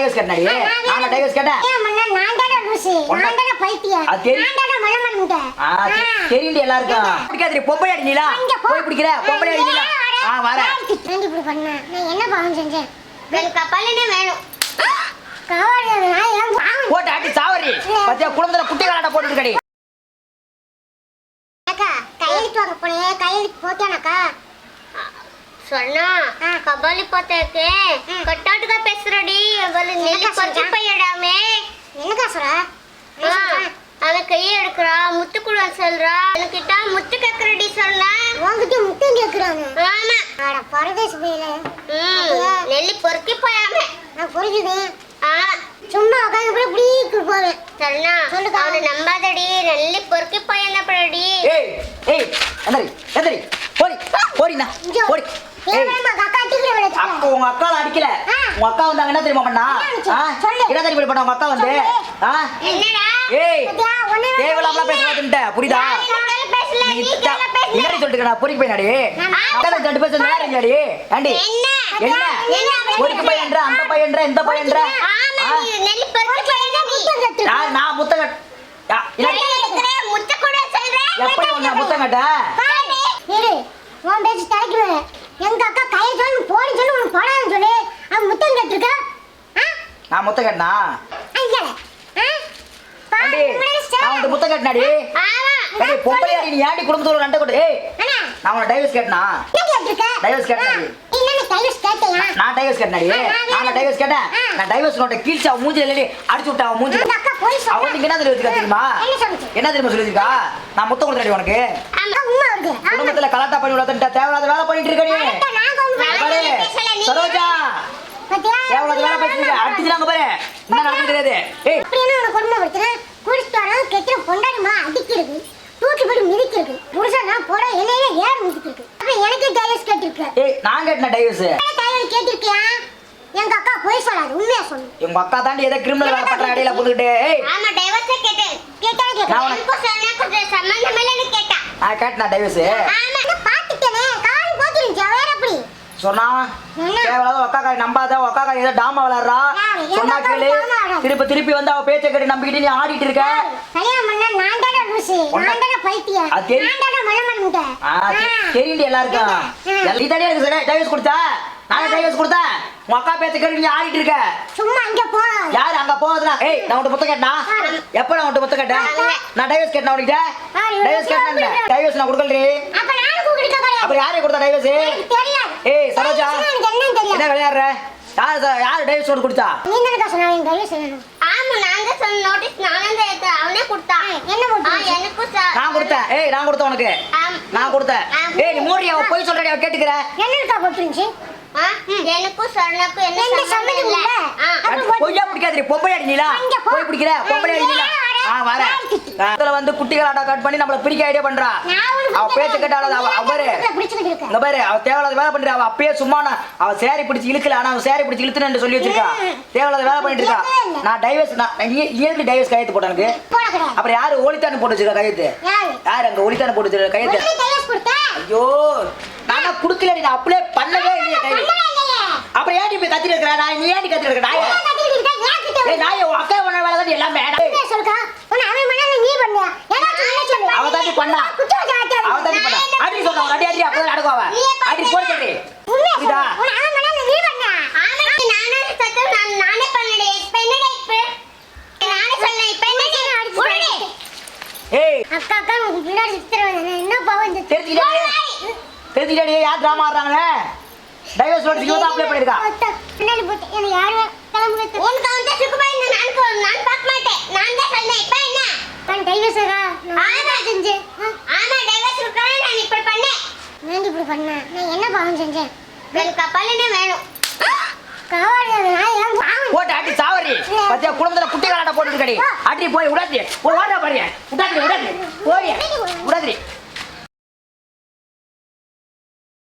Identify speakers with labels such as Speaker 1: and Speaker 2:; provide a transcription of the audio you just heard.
Speaker 1: Divorce கேட்டனாடி? நான் divorce கேட்டேன்
Speaker 2: நான் தானே லூசு, நான் தானே பைத்தியம். நான் தானே மலமல்முட்டை.
Speaker 1: ஆ தெ- தெரியும்டி எல்லாருக்கும். பிடிக்காது பொம்பளை அடி நீலா.
Speaker 2: இங்க போ.
Speaker 1: போய் பிடிக்கிற பொம்பளை அடி நீலா. ஆ வரேன்
Speaker 2: ஏன்டி இப்படி பண்ண? நான் என்ன பாவம் செஞ்சேன்?
Speaker 3: எனக்கு கப்பலனே வேணும்.
Speaker 2: காவாடி, நான் ஏன்
Speaker 1: போட்டு அடி சாவரி பத்தியா குடும்பத்துல குட்டி கலாட்ட போட்டு இருக்கடி.
Speaker 2: அக்கா, கையெழுத்து வாங்க போனேன், கையெழுத்து போட்டியானாக்கா?
Speaker 3: பேசுறடி அவளை நெல்லி பச்சை பையடாமே.
Speaker 2: என்னக்கா சொல்ற?
Speaker 3: ஆ, அவன் கையை எடுக்கிறா முத்து கூட சொல்றா. என்கிட்ட முத்து கேக்குறடி சொன்னா.
Speaker 2: முத்தம் கேக்குறாங்க.
Speaker 3: ஆமா.
Speaker 2: அட, பரதேசி பயலே.
Speaker 3: ம், நெல்லி பொறுக்கி போயாம.
Speaker 2: நான்.
Speaker 3: ஆ.
Speaker 2: சும்மா உட்காந்து கூட இப்படி போவேன்.
Speaker 3: அவனை நம்பாதடி. நெல்லி பொறுக்கி போயப்படடி
Speaker 1: ஏய் ஏய் எந்திரி எந்திரி போடி போடிண்ணா
Speaker 2: இங்க
Speaker 1: போடி ஏய்
Speaker 2: தேவையில்லாம அக்கா அடிக்கிற வேலை
Speaker 1: அக்கா
Speaker 2: வச்சுக்க.
Speaker 1: உங்க அக்கால அடிக்கல. உங்க அக்கா வந்தாங்க என்ன தெரியுமா பண்ணா?
Speaker 2: என்ன.
Speaker 1: என்ன தெரியுமா பண்ணா உங்க அக்கா வந்து? ஏய் தேவையில்லாம பேச மாட்டேன்ட்ட புரியுதா? என்னடி சொல்லிட்டு பொறிக்கு போய் நாடி அக்கா ரெண்டு பேர். விளையாடுறீங்களாடி? ஏண்டி?
Speaker 3: என்ன?
Speaker 1: என்ன?
Speaker 3: என்ன?
Speaker 1: பொறிக்கு பையன்ற அந்த பையன்ற இந்த பையன்ற நான் நான் முத்தங்க யா, இல்ல,
Speaker 3: முத்த கூட சொல்றேன்
Speaker 1: எப்படி முத்தங்கட்ட.
Speaker 2: எங்க அக்கா கையை சொல்லு, போன்னு சொல்லு, உனக்கு போடாதுன்னு சொல்லு. அவன் முத்தம் கேட்டிருக்கா? ஆ?
Speaker 1: நான் முத்தம் கட்டினா? நான் முத்தம் கட்டினாடி? ஏடி பொம்பளையாடி நீ ஏண்டி குடும்பத்தோட ரெண்டை கொண்டு ஏய்
Speaker 2: அண்ணா,
Speaker 1: நான் உன்னை டைவர்ஸ் கேட்டனா? டைவர்ஸ்? நான் டைவர்ஸ் கேட்டனாடி? நான் டைவர்ஸ் கேட்டேன். நான் டைவர்ஸ் நோட்ட கீழ்ச்சி மூஞ்சி இல்லடி அடிச்சு விட்டா மூஞ்சி
Speaker 2: அந்த அக்கா போய் சொன்னா.
Speaker 1: அவன் இங்க என்ன தெரியும்? தெரியுமா
Speaker 2: என்ன
Speaker 1: தெரியுமா சொல்லி வச்சிருக்கா? நான் முத்தம் கொடுத்தடி உனக்கு. குடும்பத்துல கலாட்டா பண்ணி விடாதுன்ட்டு தேவையில்லாத வேலை பண்ணிட்டு இருக்க நீ தேவையில்லாத வேலை பேசுறீங்க அடிச்சுட்டாங்க பாரு என்ன தெரியாது ஏய்
Speaker 2: அப்படி என்ன உனக்கு கொடுமைப்படுத்துறேன்? குடிச்சிட்டு வரான், கெட்டுற பொண்டாட்டிமா அடிக்கிறது, தூக்கி போட்டு மிதிக்கிறது. புருஷனா போடா, என்னையே ஏறு மிதிக்கிறது. அப்புறம் எனக்கே டைவர்ஸ் கேட்டிருக்க.
Speaker 1: ஏய் நான் கேட்டேன் டைவர்ஸ்
Speaker 2: டைவர்ஸ் கேட்டிருக்கியா? எங்க அக்கா பொய் சொல்லாது, உண்மையா சொல்லு.
Speaker 1: உங்க அக்கா தாண்டி ஏதோ கிரிமினல் வேலை பண்ற அடியில புந்துக்கிட்டு ஏய்
Speaker 3: ஆமா டைவர்ஸ் கேட்டேன்
Speaker 2: கேட்டா.
Speaker 1: நான் உனக்கு
Speaker 3: எனக்கு சம்பந்தம் இல்லைன்னு கேட்டா
Speaker 1: நான் கேட்டேன் டைவர்ஸ்
Speaker 2: ஆமா,
Speaker 1: சொன்னா? தேவையில்லாத அக்கா காரி நம்பாத காரி ஏதோ டாமா விளாடுறா சொன்னா கேளு? திருப்பி திருப்பி வந்து அவ பேச்சை கேட்டு நம்பிக்கிட்டு நீ ஆடிட்டு இருக்க. தெரியும். எல்லாருக்கும்.
Speaker 2: ஆ.
Speaker 1: நீ தானே எனக்கு சரி டைவர்ஸ் கொடுத்தா? நான் டைவர்ஸ் கொடுத்தேன் உன் அக்கா பேச்சை கேட்டு நீ ஆடிட்டு இருக்க.
Speaker 2: சும்மா அங்க போ.
Speaker 1: யாரு அங்க போகுதுனா ஏய் நான் உன்கிட்ட முத்தம் கேட்டனா? எப்ப நான் உன்கிட்ட முத்தம் கேட்டேன்? நான் டைவர்ஸ் கேட்டேன் உன்கிட்ட? டைவர்ஸ் கேட்டேன் டைவர்ஸ் நான் கொடுக்கலடி.
Speaker 2: அப்ப
Speaker 1: யாரே கொடுத்தா டைவர்ஸ் ஏய் சரோஜா
Speaker 2: எனக்கு
Speaker 1: என்ன விளையாடுற? யார் யார் டைவர்ஸ் கொண்டு கொடுத்தா?
Speaker 2: நீ தானக்கா சொன்ன எனக்கு வேணும்
Speaker 3: ஆமா நான் தான் சொன்ன நோட்டீஸ் நானும் தான் அவனே கொடுத்தான்
Speaker 2: என்ன
Speaker 3: ஆ
Speaker 2: போட்டு
Speaker 3: எனக்கும் ச-
Speaker 1: நான் கொடுத்தேன். ஏய் நான் கொடுத்தேன் உனக்கு. நான் கொடுத்தேன். ஏய் நீ மூடி அவ போய் சொல்றடி அவ கேட்டுக்கிற.
Speaker 2: என்னக்கா போட்டுருந்துச்சு
Speaker 3: ஆ, எனக்கும் சொன்னக்கும் என்ன சம்பந்தம் இல்ல.
Speaker 1: பொய்யா பிடிக்காது பொம்பளை அடிங்களா. போய் பிடிக்கிற பொம்பளை அடிங்களா அதுல வந்து குட்டிகளாட்டா கட் பண்ணி நம்மள பிரிக்க ஐடியா பண்றா. அவ பேச்ச கேட்டால அவ பாரு. இந்த அவ தேவையில்லாத வேலை பண்றா. அவ அப்பயே சும்மா அவ சேரி பிடிச்சு இழுக்கல ஆனா அவ சேரி பிடிச்சு இழுத்துன்னு சொல்லி வச்சிருக்கா. தேவையில்லாத வேலை பண்ணிட்டு இருக்கா. நான் டைவர்ஸ் நான் இயற்கை டைவர்ஸ் கையெழுத்து போட்டேன் எனக்கு. அப்புறம் யாரு ஒளித்தானு போட்டு வச்சிருக்கா கையெழுத்து?
Speaker 2: யாரு?
Speaker 1: அங்க ஒளித்தானு போட்டு வச்சிருக்க கையெழுத்து? ஐயோ நான் தான் குடுக்கலடி நான் அப்ளை பண்ணவே இல்லையே அப்புறம் ஏன் இப்ப கத்திட்டு இருக்கிற? நான் நீ ஏன் கத்திட்டு இருக்க நாயே நாயே அக்கா பண்ண வேலை தான் எல்லாமே ஏய்,
Speaker 2: உண்மையை சொல்லுக்கா உன்னை அவன் பண்ணாத நீ பண்ணியா ஏதாச்சும் உண்மையை சொல்லு
Speaker 1: அவ தாண்டி பண்ணா
Speaker 2: குச்சி வச்சு ஆட்டாத.
Speaker 1: அவ தாண்டி பண்ணா அடி சொல்ற அடி அடி அப்பதான் நடக்கும் அவ அடி போடுறடி
Speaker 2: உண்மையை சொல்லு.
Speaker 1: இதா
Speaker 2: உன்னை அவன் பண்ணாத நீ பண்ணியா
Speaker 3: ஆமா நானே சத்தம் நான் நானே பண்ணடே இப்ப என்னடா இப்ப நானே சொன்னேன் இப்ப என்ன உடனே
Speaker 1: ஏய்
Speaker 2: அக்கா அக்கா பின்னாடி என்ன பாவம் இந்த
Speaker 1: தெரிஞ்சுக்கிட்டே தெரிஞ்சுக்கிட்டே யார் டிராமா ஆடுறாங்க? டைவர்ஸ் நோட்டீஸ் இவன் தான் அப்ளை பண்ணிருக்கா
Speaker 2: பின்னாடி போட்டு. எனக்கு யாரும் கிளம்பு வைத்து.
Speaker 3: உனக்கு வந்து சுக்குபாய் நான் நான் பார்க்க மாட்டேன். நான் தான் சொன்னேன். இப்ப என்ன?
Speaker 2: நான் டைவர்ஸரா
Speaker 3: ஆமா
Speaker 2: செஞ்சேன்?
Speaker 3: ஆமா டைவர்ஸ் இருக்கானே நான் இப்படி பண்ணேன்.
Speaker 2: நான் இப்படி பண்ணேன் நான் என்ன பாவம் செஞ்சேன்?
Speaker 3: எனக்கு கப்பலனே வேணும்.
Speaker 2: காவாடி நான் ஏன்
Speaker 1: போட்டு அடி சாவரி பத்தியா குடும்பத்துல குட்டி அடி போய் விடாதி ஒரு ஓடா பாருங்க. விடாதி விடாதி போய். விடாதி